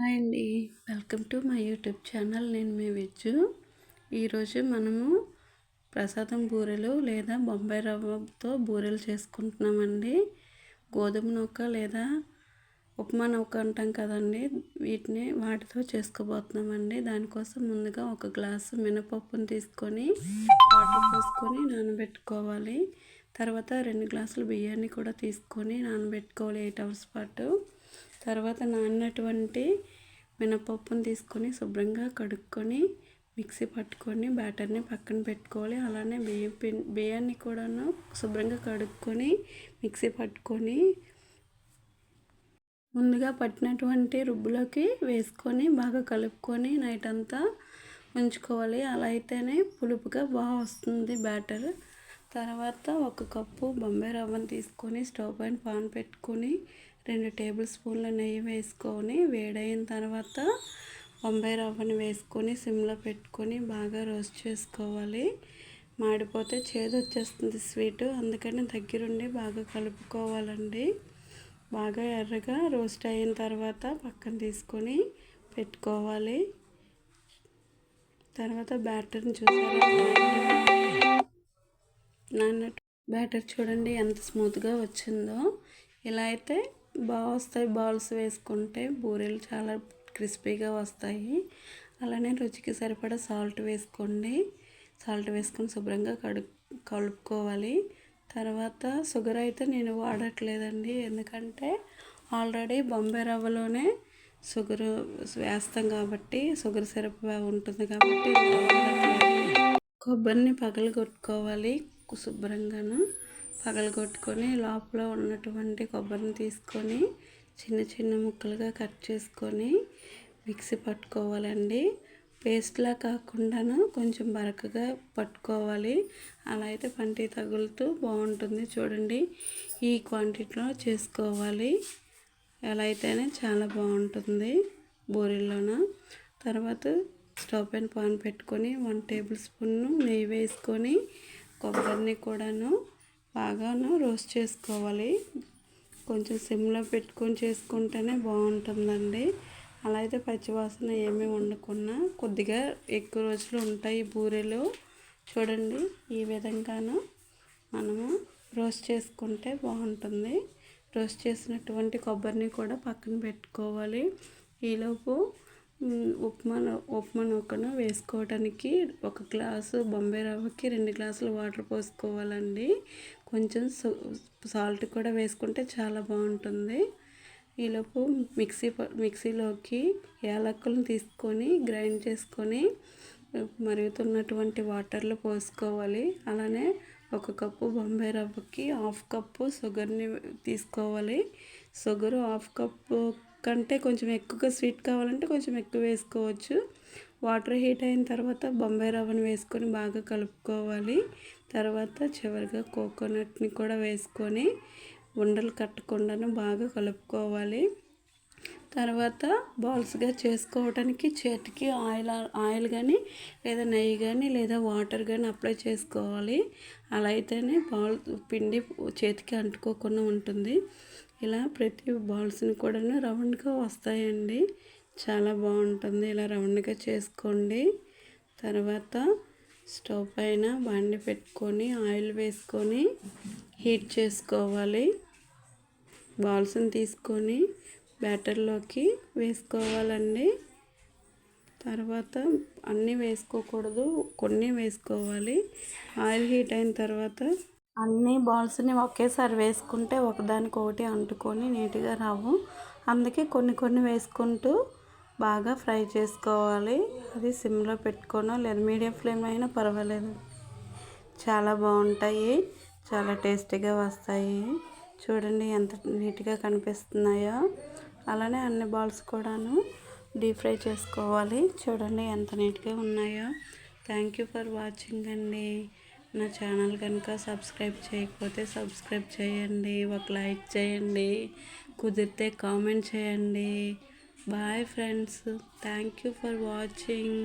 Hi అండి. Welcome to my YouTube channel. నేను మీ విజ్జు ఈరోజు మనము ప్రసాదం బూరెలు లేదా బొంబాయి రవ్వతో బూరెలు చేసుకుంటున్నామండి. గోధుమ నౌక లేదా ఉప్మా నౌక అంటాం కదండి. వీటిని వాటితో చేసుకోబోతున్నామండి. దానికోసం ముందుగా ఒక గ్లాసు మినపప్పును తీసుకొని వాటర్ పోసుకొని నానబెట్టుకోవాలి. తర్వాత రెండు గ్లాసులు బియ్యాన్ని కూడా తీసుకొని నానబెట్టుకోవాలి. ఎయిట్ అవర్స్ పాటు తర్వాత నానినటువంటి మినపప్పును తీసుకొని శుభ్రంగా కడుక్కొని మిక్సీ పట్టుకొని బ్యాటర్ని పక్కన పెట్టుకోవాలి. అలానే బియ్యం పిం బియ్యాన్ని కూడాను శుభ్రంగా కడుక్కొని మిక్సీ పట్టుకొని ముందుగా పట్టినటువంటి రుబ్బులోకి వేసుకొని బాగా కలుపుకొని నైట్ అంతా ఉంచుకోవాలి. అలా అయితేనే పులుపుగా బాగా వస్తుంది బ్యాటర్. తర్వాత ఒక కప్పు బొంబాయి రవ్వను తీసుకొని స్టవ్ పైన పాన్ పెట్టుకొని రెండు టేబుల్ స్పూన్ల నెయ్యి వేసుకొని వేడైన తర్వాత బొంబాయి రవ్వని వేసుకొని సిమ్లో పెట్టుకొని బాగా రోస్ట్ చేసుకోవాలి. మాడిపోతే చేదు వచ్చేస్తుంది స్వీట్ అందుకని దగ్గరుండి బాగా కలుపుకోవాలండి. బాగా ఎర్రగా రోస్ట్ అయిన తర్వాత పక్కన తీసుకొని పెట్టుకోవాలి. తర్వాత బ్యాటర్ని చూసారా? నాన్న బ్యాటర్ చూడండి ఎంత స్మూత్గా వచ్చిందో. ఇలా అయితే బాగా వస్తాయి బాల్స్ వేసుకుంటే బూరెలు చాలా క్రిస్పీగా వస్తాయి. అలానే రుచికి సరిపడా సాల్ట్ వేసుకోండి. సాల్ట్ వేసుకొని శుభ్రంగా కడు కలుపుకోవాలి. తర్వాత షుగర్ అయితే నేను వాడట్లేదండి. ఎందుకంటే ఆల్రెడీ బొంబాయి రవ్వలోనే షుగర్ వేస్తాం కాబట్టి షుగర్ సిరప్ ఉంటుంది కాబట్టి కొబ్బరిని పగలు కొట్టుకోవాలి శుభ్రంగాను పగలగొట్టుకొని లోపల ఉన్నటువంటి కొబ్బరిని తీసుకొని చిన్న చిన్న ముక్కలుగా కట్ చేసుకొని మిక్సీ పట్టుకోవాలండి. పేస్ట్లా కాకుండాను కొంచెం బరకగా పట్టుకోవాలి. అలా అయితే పంటి తగులుతూ బాగుంటుంది చూడండి. ఈ క్వాంటిటీలో చేసుకోవాలి. ఎలా అయితేనే చాలా బాగుంటుంది బూరెల్లోన. తర్వాత స్టవ్ పైన పాన్ పెట్టుకొని వన్ టేబుల్ స్పూన్ నెయ్యి వేసుకొని కొబ్బరిని కూడాను బాగాను రోస్ట్ చేసుకోవాలి. కొంచెం సిమ్లో పెట్టుకొని చేసుకుంటేనే బాగుంటుందండి. అలా అయితే పచ్చివాసన ఏమీ వండుకున్నా కొద్దిగా ఎక్కువ రోజులు ఉంటాయి బూరెలు. చూడండి ఈ విధంగాను మనము రోస్ట్ చేసుకుంటే బాగుంటుంది. రోస్ట్ చేసినటువంటి కొబ్బరిని కూడా పక్కన పెట్టుకోవాలి. ఈలోపు ఉప్మా ఉప్మా నూకను వేసుకోవడానికి ఒక గ్లాసు బొంబాయి రవ్వకి రెండు గ్లాసులు వాటర్ పోసుకోవాలండి. కొంచెం సాల్ట్ కూడా వేసుకుంటే చాలా బాగుంటుంది. ఈలోపు మిక్సీ మిక్సీలోకి యాలక్కులను తీసుకొని గ్రైండ్ చేసుకొని మరుగుతున్నటువంటి వాటర్లో పోసుకోవాలి. అలానే ఒక కప్పు బొంబాయి రవ్వకి హాఫ్ కప్పు షుగర్ని తీసుకోవాలి. షుగర్ హాఫ్ కప్పు కంటే కొంచెం ఎక్కువగా స్వీట్ కావాలంటే కొంచెం ఎక్కువ వేసుకోవచ్చు. వాటర్ హీట్ అయిన తర్వాత బొంబాయి రవ్వను వేసుకొని బాగా కలుపుకోవాలి. తర్వాత చివరిగా కోకోనట్ని కూడా వేసుకొని ఉండలు కట్టకుండాను బాగా కలుపుకోవాలి. తర్వాత బాల్స్గా చేసుకోవడానికి చేతికి ఆయిల్ ఆయిల్ కానీ లేదా నెయ్యి కానీ లేదా వాటర్ కానీ అప్లై చేసుకోవాలి. అలా అయితేనే బాల్ పిండి చేతికి అంటుకోకుండా ఉంటుంది. ఇలా ప్రతి బాల్స్ని కూడా రౌండ్గా వస్తాయండి. చాలా బాగుంటుంది. ఇలా రౌండ్గా చేసుకోండి. తర్వాత స్టవ్ పైన బండి పెట్టుకొని ఆయిల్ వేసుకొని హీట్ చేసుకోవాలి. బాల్స్ని తీసుకొని బ్యాటర్లోకి వేసుకోవాలండి. తర్వాత అన్నీ వేసుకోకూడదు కొన్ని వేసుకోవాలి. ఆయిల్ హీట్ అయిన తర్వాత అన్ని బాల్స్ని ఒకేసారి వేసుకుంటే ఒకదానికొకటి అంటుకొని నీట్గా రావు. అందుకే కొన్ని కొన్ని వేసుకుంటూ బాగా ఫ్రై చేసుకోవాలి. అది సిమ్లో పెట్టుకోను. లేదా మీడియం ఫ్లేమ్ అయినా పర్వాలేదు. చాలా బాగుంటాయి. చాలా టేస్టీగా వస్తాయి. చూడండి ఎంత నీట్గా కనిపిస్తున్నాయో. అలానే అన్ని బాల్స్ కూడాను డీప్ ఫ్రై చేసుకోవాలి. చూడండి ఎంత నీట్గా ఉన్నాయో. థ్యాంక్ యూ ఫర్ వాచింగ్ అండి. నా ఛానల్ కనుక సబ్స్క్రైబ్ చేయకపోతే సబ్స్క్రైబ్ చేయండి. ఒక లైక్ చేయండి. కుదిరితే కామెంట్ చేయండి. Bye friends thank you for watching